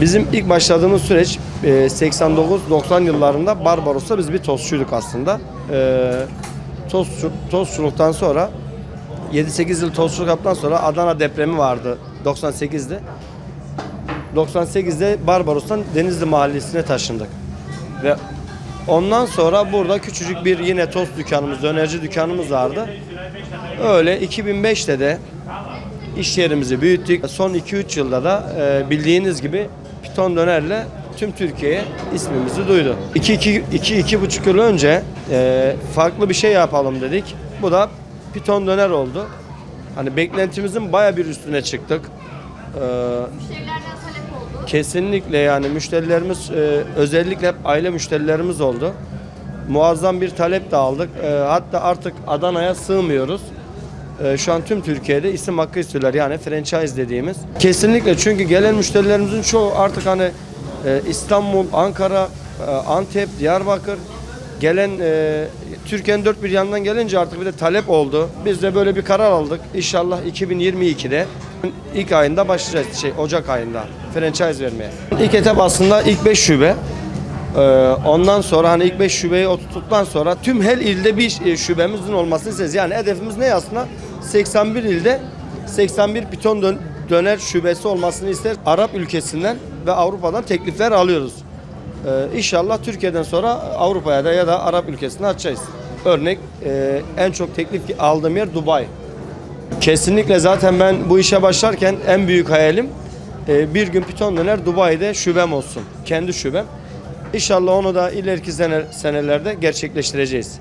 Bizim ilk başladığımız süreç e, 89-90 yıllarında Barbaros'ta biz bir tostçuyduk aslında. E, tostçu, tostçuluktan sonra 7-8 yıl tostçuluk yaptıktan sonra Adana depremi vardı 98'de. 98'de Barbaros'tan Denizli Mahallesi'ne taşındık. Ve ondan sonra burada küçücük bir yine tost dükkanımız, dönerci dükkanımız vardı. Öyle 2005'te de iş yerimizi büyüttük. Son 2-3 yılda da e, bildiğiniz gibi Piton Döner'le tüm Türkiye'ye ismimizi duydu. 2-2,5 yıl önce e, farklı bir şey yapalım dedik. Bu da Piton Döner oldu. Hani beklentimizin baya bir üstüne çıktık. E, Müşterilerden talep oldu. Kesinlikle yani müşterilerimiz e, özellikle hep aile müşterilerimiz oldu. Muazzam bir talep de aldık. E, hatta artık Adana'ya sığmıyoruz. E, şu an tüm Türkiye'de isim hakkı istiyorlar yani franchise dediğimiz. Kesinlikle çünkü gelen müşterilerimizin çoğu artık hani e, İstanbul, Ankara, e, Antep, Diyarbakır gelen e, Türkiye'nin dört bir yanından gelince artık bir de talep oldu. Biz de böyle bir karar aldık. İnşallah 2022'de ilk ayında başlayacağız şey Ocak ayında franchise vermeye. İlk etap aslında ilk 5 şube. Ee, ondan sonra hani ilk 5 şubeyi oturttuktan sonra tüm her ilde bir şubemizin olmasını isteriz. Yani hedefimiz ne aslında? 81 ilde 81 piton dön- döner şubesi olmasını ister. Arap ülkesinden ve Avrupa'dan teklifler alıyoruz. Ee, inşallah Türkiye'den sonra Avrupa'ya da ya da Arap ülkesine açacağız. Örnek e, en çok teklif aldığım yer Dubai. Kesinlikle zaten ben bu işe başlarken en büyük hayalim e, bir gün Piton Döner Dubai'de şubem olsun. Kendi şubem. İnşallah onu da ileriki sene, senelerde gerçekleştireceğiz.